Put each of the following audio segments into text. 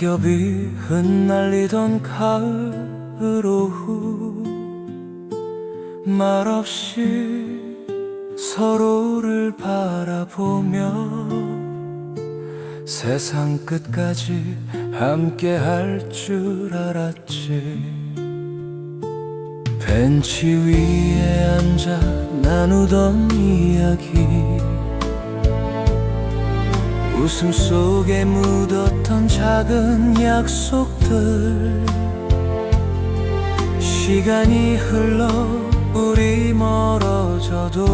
낙엽이 흩날리던 가을 오후 말없이 서로를 바라보며 세상 끝까지 함께 할 줄 알았지. 벤치 위에 앉아 나누던 이야기 웃음 속에 묻었던 작은 약속들. 시간이 흘러 우리 멀어져도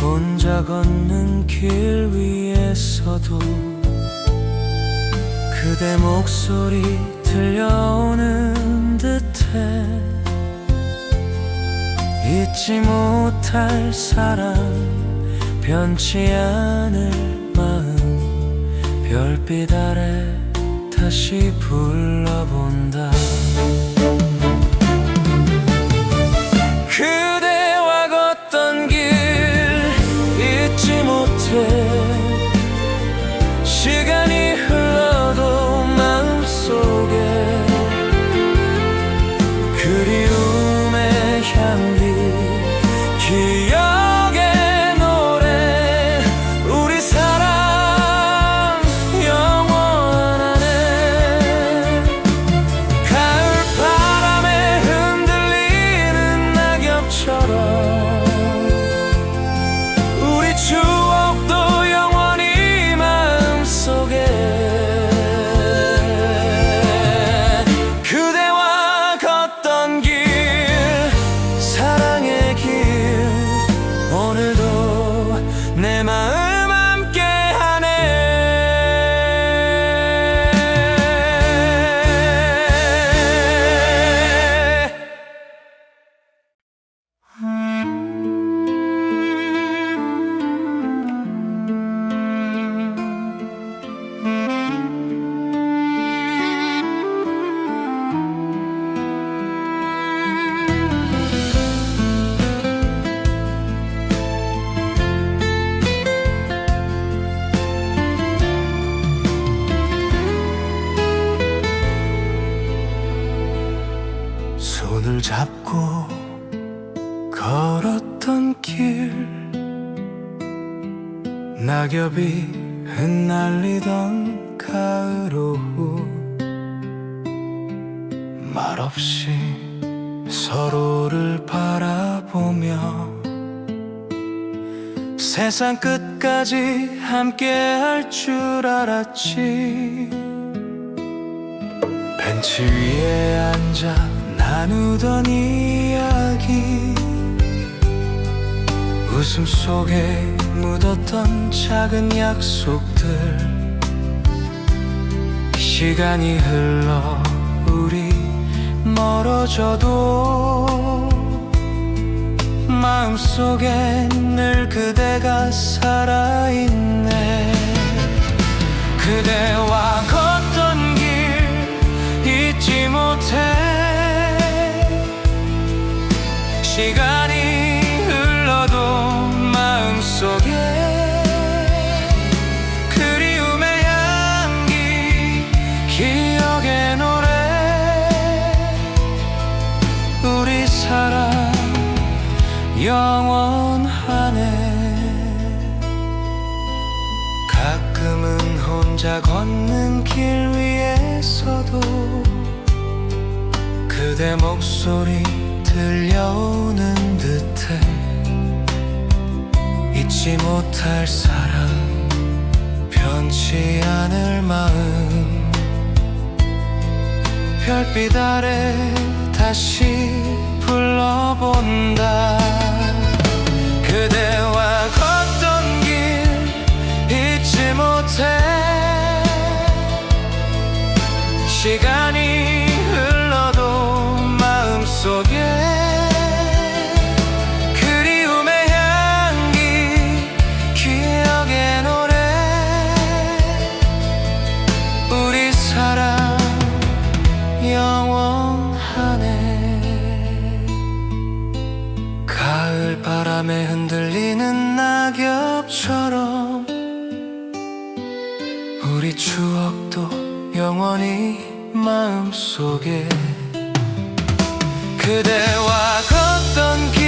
혼자 걷는 길 위에서도 그대 목소리 들려오는 듯해 잊지 못할 사랑 변치 않을 마음 별빛 아래 다시 불러본다 손을 잡고 걸었던 길. 낙엽이 흩날리던 가을 오후. 말없이 서로를 바라보며 세상 끝까지 함께 할 줄 알았지. 벤치 위에 앉아 나누던 이야기 웃음 속에 묻었던 작은 약속들. 시간이 흘러 우리 멀어져도 마음속에 늘 그대가 살아있네. 그대와 걷던 길 잊지 못해 시간이 흘러도 마음속에 그리움의 향기 기억의 노래. 우리 사랑 영원하네. 가끔은 혼자 걷는 길 위에서도 그대 목소리 들려오는 듯해 잊지 못할 사랑 변치 않을 마음. 별빛 아래 다시 우리 추억도 영원히 마음속에 그대와 걷던 길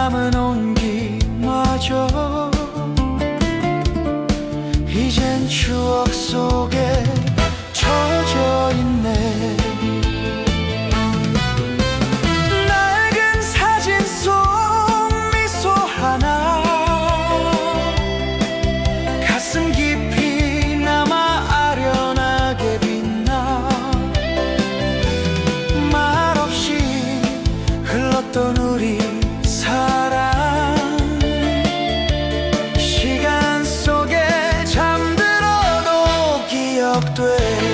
남은 온기마저. 이젠 추억 对。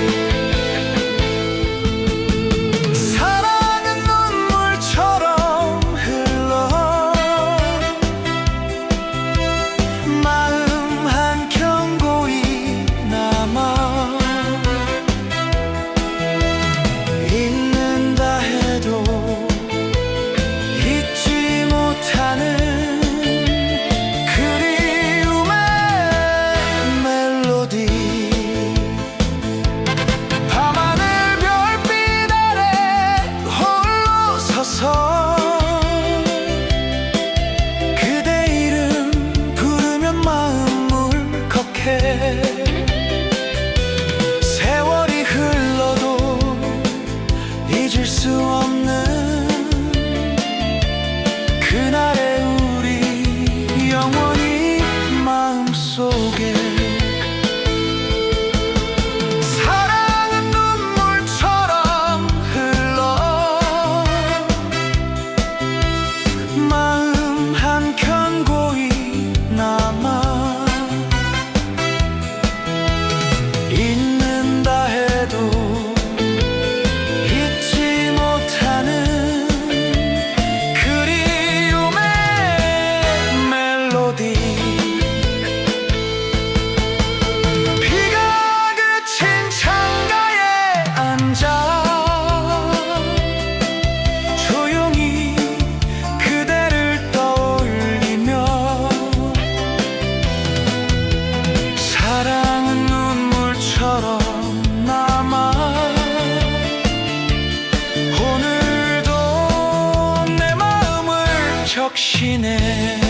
척신해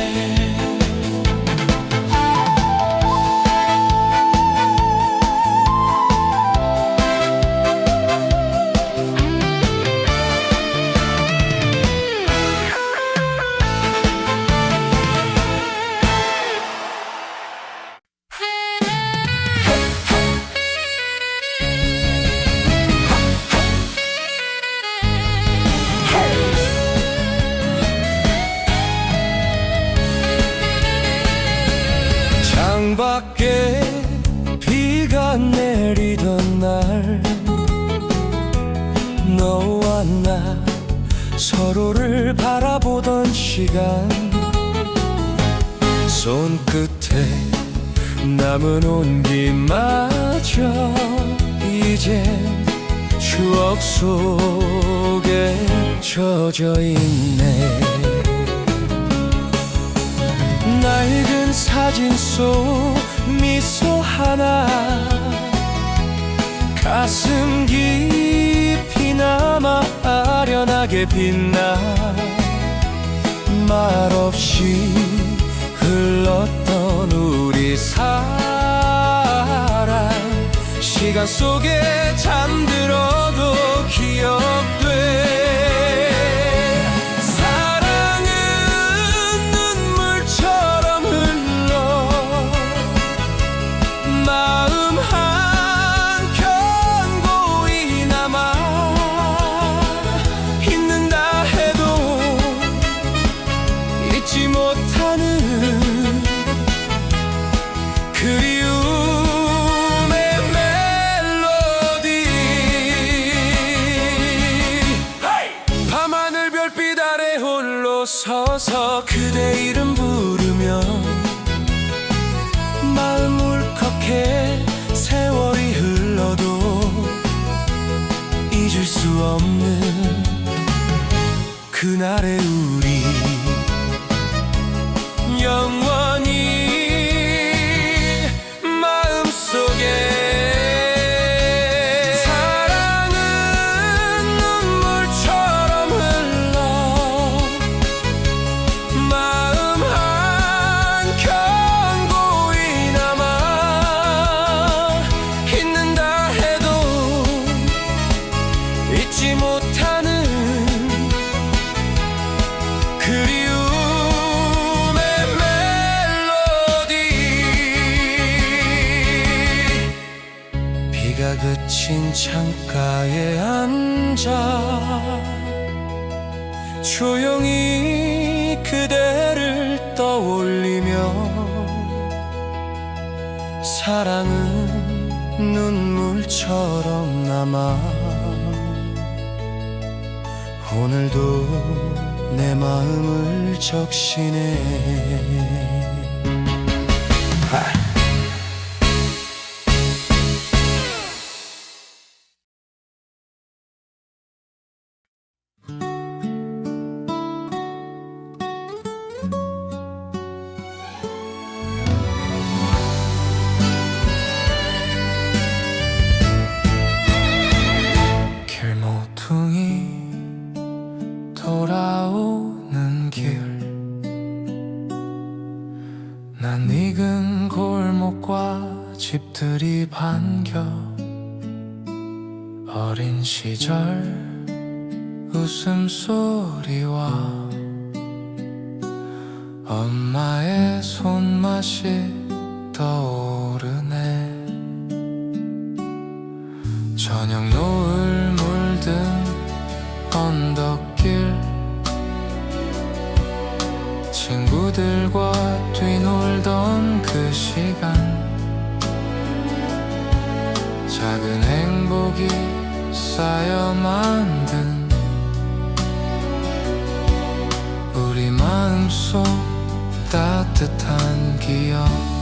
날 너와 나 서로를 바라보던 시간. 손끝에 남은 온기마저 이제 추억 속에 젖어 있네. 낡은 사진 속 미소 하나 가슴 깊이 남아 아련하게 빛나 말없이 흘렀던 우리 사랑. 시간 속에 잠들어도 기억 그 사랑은 눈물처럼 남아 오늘도 내 마음을 적시네 시절 웃음소리와 엄마의 손맛이 떠오르네. 저녁 노을 물든 언덕길 친구들과 뛰놀던 그 시간 쌓여 만든 우리 마음속 따뜻한 기억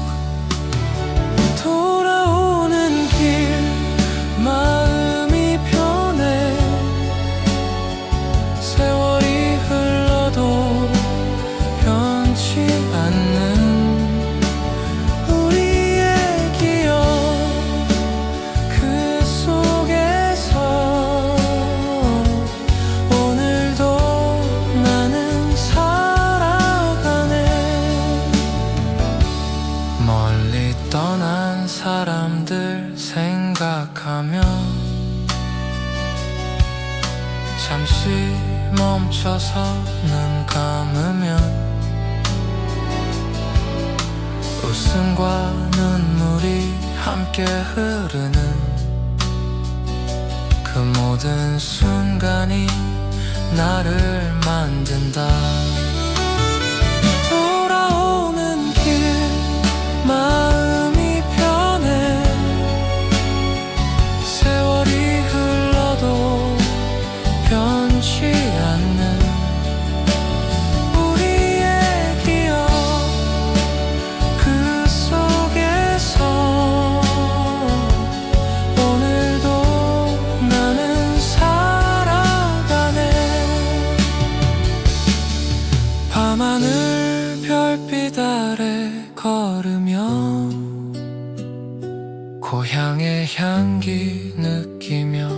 향기 느끼며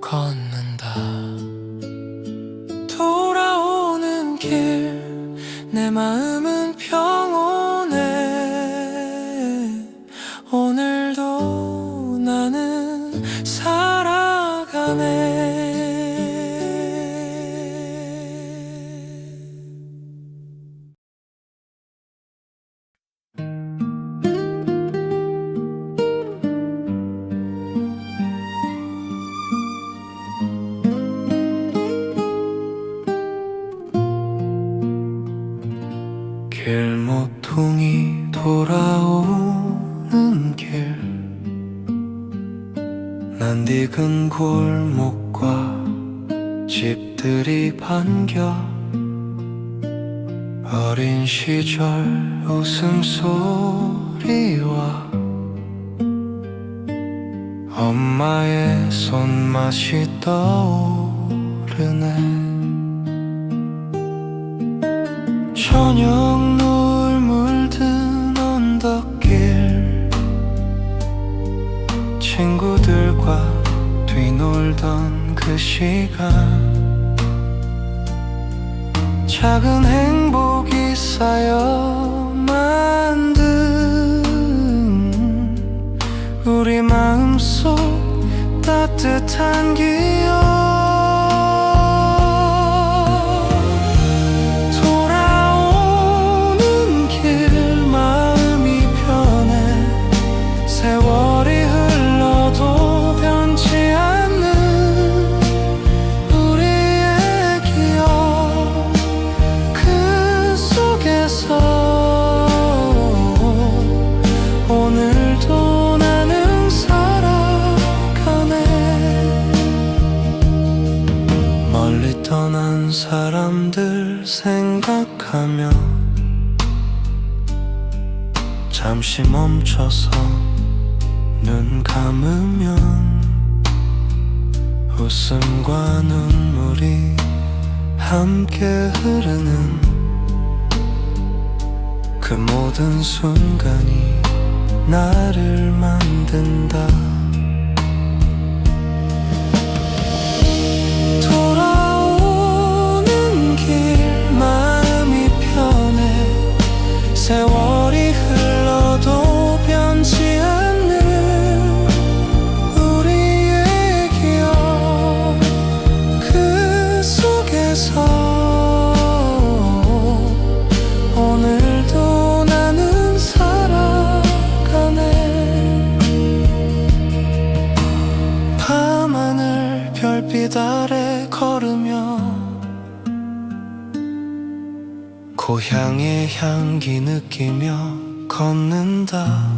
걷는다. 돌아오는 길 내 마음은 길모퉁이 돌아오는 길. 낯익은 골목과 집들이 반겨. 어린 시절 웃음소리와 엄마의 손맛이 떠오르네. 저녁 친구들과 뒤놀던 그 시간. 작은 행복이 쌓여 만든 우리 마음속 따뜻한 기억 함께 흐르는 그 모든 순간이 나를 만든다 고향의 향기 느끼며 걷는다